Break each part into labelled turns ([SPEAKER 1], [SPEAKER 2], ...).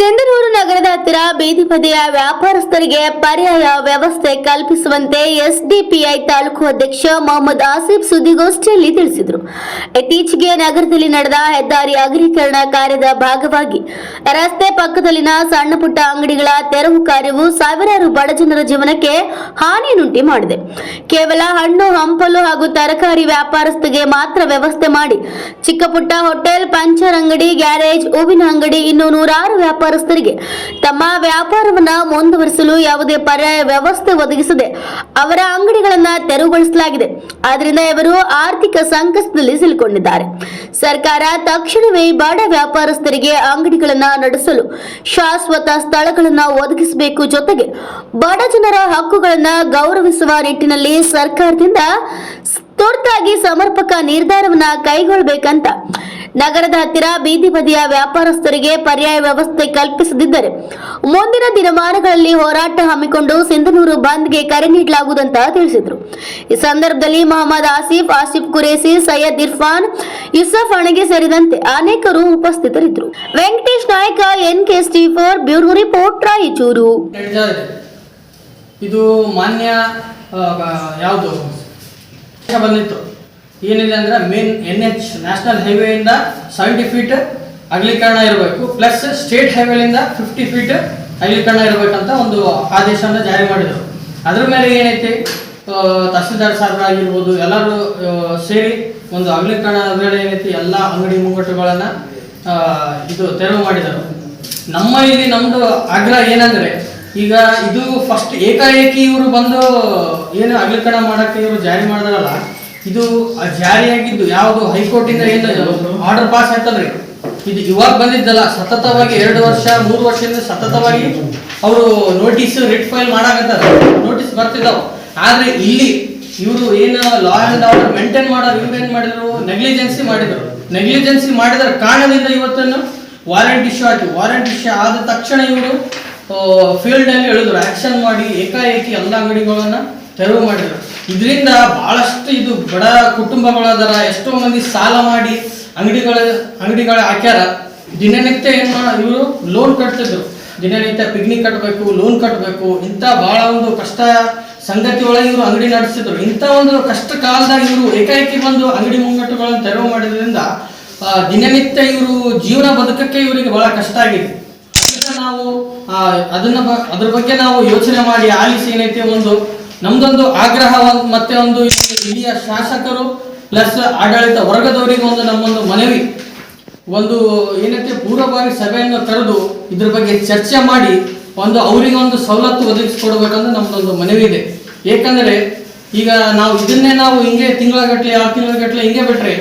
[SPEAKER 1] ಸಿಂಧನೂರು ನಗರದ ಹತ್ತಿರ ಬೀದಿ ಬದಿಯ ವ್ಯಾಪಾರಸ್ಥರಿಗೆ ಪರ್ಯಾಯ ವ್ಯವಸ್ಥೆ ಕಲ್ಪಿಸುವಂತೆ ಎಸ್ಡಿಪಿಐ ತಾಲೂಕು ಅಧ್ಯಕ್ಷ ಮೊಹಮ್ಮದ್ ಆಸಿಫ್ ಸುದ್ದಿಗೋಷ್ಠಿಯಲ್ಲಿ ತಿಳಿಸಿದರು. ಇತ್ತೀಚೆಗೆ ನಗರದಲ್ಲಿ ನಡೆದ ಹೆದ್ದಾರಿ ಅಗಲೀಕರಣ ಕಾರ್ಯದ ಭಾಗವಾಗಿ ರಸ್ತೆ ಪಕ್ಕದಲ್ಲಿನ ಸಣ್ಣ ಪುಟ್ಟ ಅಂಗಡಿಗಳ ತೆರವು ಕಾರ್ಯವು ಸಾವಿರಾರು ಬಡಜನರ ಜೀವನಕ್ಕೆ ಹಾನಿಯನ್ನುಂಟಿ ಮಾಡಿದೆ. ಕೇವಲ ಹಣ್ಣು, ಹಂಪಲು ಹಾಗೂ ತರಕಾರಿ ವ್ಯಾಪಾರಸ್ಥರಿಗೆ ಮಾತ್ರ ವ್ಯವಸ್ಥೆ ಮಾಡಿ ಚಿಕ್ಕಪುಟ್ಟ ಹೋಟೆಲ್, ಪಂಚರ್ ಅಂಗಡಿ, ಗ್ಯಾರೇಜ್, ಹೂವಿನ ಅಂಗಡಿ ಇನ್ನು ನೂರಾರು ವ್ಯಾಪಾರಸ್ಥರಿಗೆ ತಮ್ಮ ವ್ಯಾಪಾರವನ್ನ ಮುಂದುವರಿಸಲು ಯಾವುದೇ ಪರ್ಯಾಯ ವ್ಯವಸ್ಥೆ ಒದಗಿಸದೆ ಅವರ ಅಂಗಡಿಗಳನ್ನ ತೆರವುಗೊಳಿಸಲಾಗಿದೆ. ಆದ್ರಿಂದ ಇವರು ಆರ್ಥಿಕ ಸಂಕಷ್ಟದಲ್ಲಿ ಸಿಲುಕೊಂಡಿದ್ದಾರೆ. ಸರ್ಕಾರ ತಕ್ಷಣವೇ ಬಡ ವ್ಯಾಪಾರಸ್ಥರಿಗೆ ಅಂಗಡಿಗಳನ್ನ ನಡೆಸಲು ಶಾಶ್ವತ ಸ್ಥಳಗಳನ್ನ ಒದಗಿಸಬೇಕು ಜೊತೆಗೆ ಬಡ ಜನರ ಹಕ್ಕುಗಳನ್ನ ಗೌರವಿಸುವ ನಿಟ್ಟಿನಲ್ಲಿ ಸರ್ಕಾರದಿಂದ ತುರ್ತಾಗಿ ಸಮರ್ಪಕ ನಿರ್ಧಾರವನ್ನ ಕೈಗೊಳ್ಳಬೇಕಂತ ನಗರದ ಹತ್ತಿರ ಬೀದಿ ಬದಿಯ ವ್ಯಾಪಾರಸ್ಥರಿಗೆ ಪರ್ಯಾಯ ವ್ಯವಸ್ಥೆ ಕಲ್ಪಿಸದಿದ್ದರೆ ಮುಂದಿನ ದಿನಮಾನಗಳಲ್ಲಿ ಹೋರಾಟ ಹಮ್ಮಿಕೊಂಡು ಸಿಂಧನೂರು ಬಂದ್ಗೆ ಕರೆ ನೀಡಲಾಗುವುದಂತ ತಿಳಿಸಿದರು. ಈ ಸಂದರ್ಭದಲ್ಲಿ ಮೊಹಮ್ಮದ್ ಆಸಿಫ್ ಆಸಿಫ್ ಕುರೇಸಿ ಸೈಯದ್ ಇರ್ಫಾನ್, ಯೂಸಫ್ ಅಣಗೆ ಸೇರಿದಂತೆ ಅನೇಕರು ಉಪಸ್ಥಿತರಿದ್ದರು. ವೆಂಕಟೇಶ್ ನಾಯಕ ಎನ್ ಕೆ ಸ್ಟೀಫರ್, ಬ್ಯೂರೋ ರಿಪೋರ್ಟ್, ರಾಯಚೂರು.
[SPEAKER 2] ಇದು ಮಾನ್ಯ ಯಾವುದು? ಬಂದಿತ್ತು. ಏನಿದೆ ಅಂದ್ರೆ ಮೇನ್ ಎನ್ ಎಚ್ ನ್ಯಾಷನಲ್ ಹೈವೇಯಿಂದ ಸೆವೆಂಟಿ ಫೀಟ್ ಅಗಲೀಕರಣ ಇರಬೇಕು ಪ್ಲಸ್ ಸ್ಟೇಟ್ ಹೈವೇಲಿಂದ ಫಿಫ್ಟಿ ಫೀಟ್ ಅಗಲೀಕರಣ ಇರಬೇಕಂತ ಒಂದು ಆದೇಶವನ್ನು ಜಾರಿ ಮಾಡಿದರು. ಅದ್ರ ಮೇಲೆ ಏನೈತಿ? ತಹಸೀಲ್ದಾರ್ ಸಾಹೇಬ್ರು ಆಗಿರ್ಬೋದು, ಎಲ್ಲರೂ ಸೇರಿ ಒಂದು ಅಗಲೀಕರಣ ವೇಳೆ ಏನೈತಿ, ಎಲ್ಲ ಅಂಗಡಿ ಮುಂಗಟ್ಟುಗಳನ್ನು ಇದು ತೆರವು ಮಾಡಿದರು. ನಮ್ಮ ಇಲ್ಲಿ ನಮ್ದು ಆಗ್ರಹ ಏನಂದ್ರೆ, ಈಗ ಇದು ಫಸ್ಟ್ ಏಕಾಏಕಿ ಇವರು ಬಂದು ಏನು ಅಗಲೀಕರಣ ಮಾಡಕ್ಕೆ ಇವರು ಜಾರಿ ಮಾಡಿದಾರಲ್ಲ ಇದು ಜಾರಿಯಾಗಿದ್ದು ಯಾವುದು ಹೈಕೋರ್ಟಿಂದ ಏನು ಆರ್ಡರ್ ಪಾಸ್ ಆಯ್ತಲ್ರಿ? ಇದು ಇವಾಗ ಬಂದಿದ್ದಲ್ಲ, ಸತತವಾಗಿ ಎರಡು ವರ್ಷ, ಮೂರು ವರ್ಷದಿಂದ ಸತತವಾಗಿ ಅವರು ನೋಟಿಸ್ ರಿಟ್ ಫೈಲ್ ಮಾಡಾಕತ್ತಾರ. ನೋಟಿಸ್ ಬರ್ತಿದ್ದಾವ ಆದ್ರೆ ಇಲ್ಲಿ ಇವರು ಏನು ಲಾ ಅಂಡ್ ಆರ್ಡರ್ ಮೇಂಟೈನ್ ಮಾಡೋರು, ಇವ್ರು ಏನ್ ಮಾಡಿದ್ರು? ನೆಗ್ಲಿಜೆನ್ಸಿ ಮಾಡಿದ್ರು. ನೆಗ್ಲಿಜೆನ್ಸಿ ಮಾಡಿದ್ರ ಕಾರಣದಿಂದ ಇವತ್ತನ್ನು ವಾರಂಟ್ ಇಶ್ಯೂ ಆಯ್ತು. ವಾರಂಟ್ ಇಶ್ಯೂ ಆದ ತಕ್ಷಣ ಇವರು ಫೀಲ್ಡ್ ಅಲ್ಲಿ ಹೇಳಿದ್ರು ಆಕ್ಷನ್ ಮಾಡಿ ಏಕಾಏಕಿ ಎಲ್ಲ ಅಂಗಡಿಗಳನ್ನ ತೆರವು ಮಾಡಿದ್ರು. ಇದರಿಂದ ಬಹಳಷ್ಟು ಇದು ಬಡ ಕುಟುಂಬಗಳದರ ಎಷ್ಟೋ ಮಂದಿ ಸಾಲ ಮಾಡಿ ಅಂಗಡಿಗಳ ಅಂಗಡಿಗಳ ಹಾಕ್ಯಾರ. ದಿನನಿತ್ಯ ಏನ್ ಇವರು ಲೋನ್ ಕಟ್ತಿದ್ರು. ದಿನನಿತ್ಯ ಪಿಕ್ನಿಕ್ ಕಟ್ಟಬೇಕು ಲೋನ್ ಕಟ್ಟಬೇಕು ಇಂಥ ಬಹಳ ಒಂದು ಕಷ್ಟ ಸಂಗತಿ ಒಳಗೆ ಇವರು ಅಂಗಡಿ ನಡೆಸಿದ್ರು. ಇಂಥ ಒಂದು ಕಷ್ಟ ಕಾಲದಾಗ ಇವರು ಏಕಾಏಕಿ ಬಂದು ಅಂಗಡಿ ಮುಂಗಟ್ಟುಗಳನ್ನು ತೆರವು ಮಾಡಿದ್ರಿಂದ ದಿನನಿತ್ಯ ಇವರು ಜೀವನ ಬದುಕಕ್ಕೆ ಇವರಿಗೆ ಬಹಳ ಕಷ್ಟ ಆಗಿದೆ. ನಾವು ಅದನ್ನ ಅದ್ರ ಬಗ್ಗೆ ನಾವು ಯೋಚನೆ ಮಾಡಿ ಆಲಿಸಿ ಏನೈತೆ ಒಂದು ನಮ್ದೊಂದು ಆಗ್ರಹ ಮತ್ತೆ ಒಂದು ಹಿರಿಯ ಶಾಸಕರು ಪ್ಲಸ್ ಆಡಳಿತ ವರ್ಗದವರಿಗೆ ಒಂದು ನಮ್ಮೊಂದು ಮನವಿ. ಒಂದು ಏನೈತೆ ಪೂರ್ವಭಾವಿ ಸಭೆಯನ್ನು ಕರೆದು ಇದ್ರ ಬಗ್ಗೆ ಚರ್ಚೆ ಮಾಡಿ ಒಂದು ಅವರಿಗೆ ಒಂದು ಸವಲತ್ತು ಒದಗಿಸ್ಕೊಡ್ಬೇಕಂತ ನಮ್ದೊಂದು ಮನವಿ ಇದೆ. ಏಕೆಂದರೆ ಈಗ ನಾವು ಇದನ್ನೇ ನಾವು ಹಿಂಗೆ ತಿಂಗಳಗಟ್ಟಲೆ ಆರು ತಿಂಗಳಗಟ್ಟಲೆ ಹಿಂಗೆ ಬಿಟ್ರೆ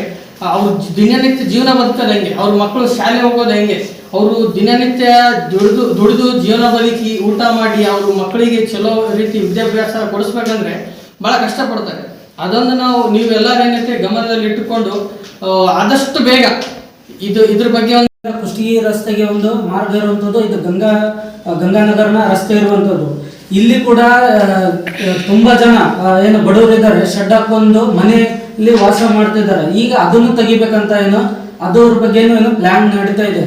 [SPEAKER 2] ಅವ್ರು ದಿನನಿತ್ಯ ಜೀವನ ಬದುಕೋದು ಹೆಂಗೆ? ಅವ್ರ ಮಕ್ಕಳು ಶಾಲೆ ಹೋಗೋದು ಹೆಂಗೆ? ಅವರು ದಿನನಿತ್ಯ ದುಡಿದು ದುಡಿದು ಜೀವನ ಬದುಕಿ ಊಟ ಮಾಡಿ ಅವ್ರ ಮಕ್ಕಳಿಗೆ ಚಲೋ ರೀತಿ ವಿದ್ಯಾಭ್ಯಾಸ ಕೊಡಿಸ್ಬೇಕಂದ್ರೆ ಬಹಳ ಕಷ್ಟಪಡ್ತಾರೆ. ಅದೊಂದು ನಾವು ನೀವೆಲ್ಲರೂ ಏನೈತೆ ಗಮನದಲ್ಲಿ ಇಟ್ಟುಕೊಂಡು ಆದಷ್ಟು ಬೇಗ ಇದು, ಇದ್ರ ಬಗ್ಗೆ ಒಂದು
[SPEAKER 3] ಕುಷ್ಟಗಿ ರಸ್ತೆಗೆ ಒಂದು ಮಾರ್ಗ ಇರುವಂಥದ್ದು, ಇದು ಗಂಗಾ, ಗಂಗಾನಗರನ ರಸ್ತೆ ಇರುವಂಥದ್ದು. ಇಲ್ಲಿ ಕೂಡ ತುಂಬಾ ಜನ ಏನು ಬಡವರಿದ್ದಾರೆ. ಶೆಡ್ ಹಾಕೊಂಡು ಮನೆಯಲ್ಲಿ ವಾಸ ಮಾಡ್ತಿದ್ದಾರೆ ಈಗ ಅದನ್ನು ತೆಗಿಬೇಕಂತ ಏನು ಅದ್ರ ಬಗ್ಗೆ ಏನು ಪ್ಲಾನ್ ನಡೀತಾ ಇದೆ.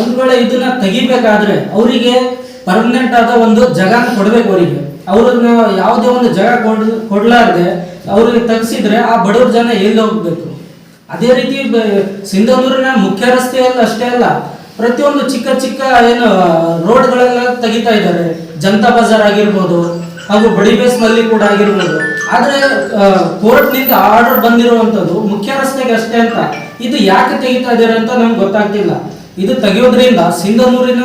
[SPEAKER 3] ಒಂದ್ ವೇಳೆ ಇದನ್ನ ತೆಗಿಬೇಕಾದ್ರೆ ಅವರಿಗೆ ಪರ್ಮನೆಂಟ್ ಆದ ಒಂದು ಜಾಗನ ಕೊಡ್ಬೇಕು ಅವರಿಗೆ. ಅವ್ರನ್ನ ಯಾವುದೇ ಒಂದು ಜಾಗ ಕೊಡ್, ಕೊಡ್ಲಾರ್ದೆ ಅವ್ರಿಗೆ ತೆಗ್ಸಿದ್ರೆ ಆ ಬಡವ್ರ ಜನ ಎಲ್ಲಿ ಹೋಗ್ಬೇಕು? ಅದೇ ರೀತಿ ಸಿಂಧನೂರಿನ ಮುಖ್ಯ ರಸ್ತೆಯಲ್ಲಿ ಅಷ್ಟೇ ಅಲ್ಲ, ಪ್ರತಿಯೊಂದು ಚಿಕ್ಕ ಚಿಕ್ಕ ಏನು ರೋಡ್ಗಳೆಲ್ಲ ತೆಗಿತಾ ಇದ್ದಾರೆ. ಜನತಾ ಬಜಾರ್ ಆಗಿರ್ಬೋದು ಹಾಗೂ ಬಡಿಬೇಸ್ನಲ್ಲಿ ಕೂಡ ಆಗಿರ್ಬೋದು. ಆದ್ರೆ ಕೋರ್ಟ್ನಿಂದ ಆರ್ಡರ್ ಬಂದಿರುವಂತದ್ದು ಮುಖ್ಯ ರಸ್ತೆಗೆ ಅಷ್ಟೇ ಅಂತ. ಇದು ಯಾಕೆ ತೆಗಿತಾ ಇದ್ದಾರೆ ಅಂತ ನಮ್ಗೆ ಗೊತ್ತಾಗ್ತಿಲ್ಲ. ಇದು ತೆಗೆಯೋದ್ರಿಂದ ಸಿಂಧನೂರಿನ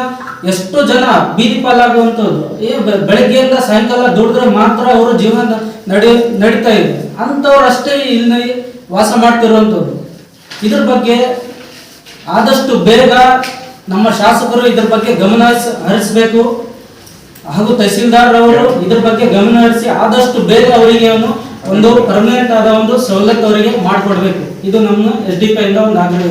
[SPEAKER 3] ಎಷ್ಟು ಜನ ಬೀದಿ ಪಾಲಾಗುವಂಥದ್ದು. ಏ ಬೆಳಗ್ಗೆಯಿಂದ ಸಾಯಂಕಾಲ ದುಡಿದ್ರೆ ಮಾತ್ರ ಅವರು ಜೀವನ ನಡೆ, ನಡೀತಾ ಇದೆ. ಅಂಥವ್ರು ಅಷ್ಟೇ ಇಲ್ಲಿ ವಾಸ ಮಾಡ್ತಿರುವಂಥದ್ದು. ಇದ್ರ ಬಗ್ಗೆ ಆದಷ್ಟು ಬೇಗ ನಮ್ಮ ಶಾಸಕರು ಇದ್ರ ಬಗ್ಗೆ ಗಮನ ಹರಿಸ್ಬೇಕು. ಹಾಗೂ ತಹಸೀಲ್ದಾರ್ ಅವರು ಇದ್ರ ಬಗ್ಗೆ ಗಮನ ಹರಿಸಿ ಆದಷ್ಟು ಬೇಗ ಅವರಿಗೆ ಒಂದು ಒಂದು ಪರ್ಮನೆಂಟ್ ಆದ ಒಂದು ಸವಲತ್ತು ಅವರಿಗೆ ಮಾಡಿಕೊಡ್ಬೇಕು. ಇದು ನಮ್ಮ ಎಸ್ ಡಿ ಪಿ ಇಂದ ಒಂದು ಆಗ್ರಹ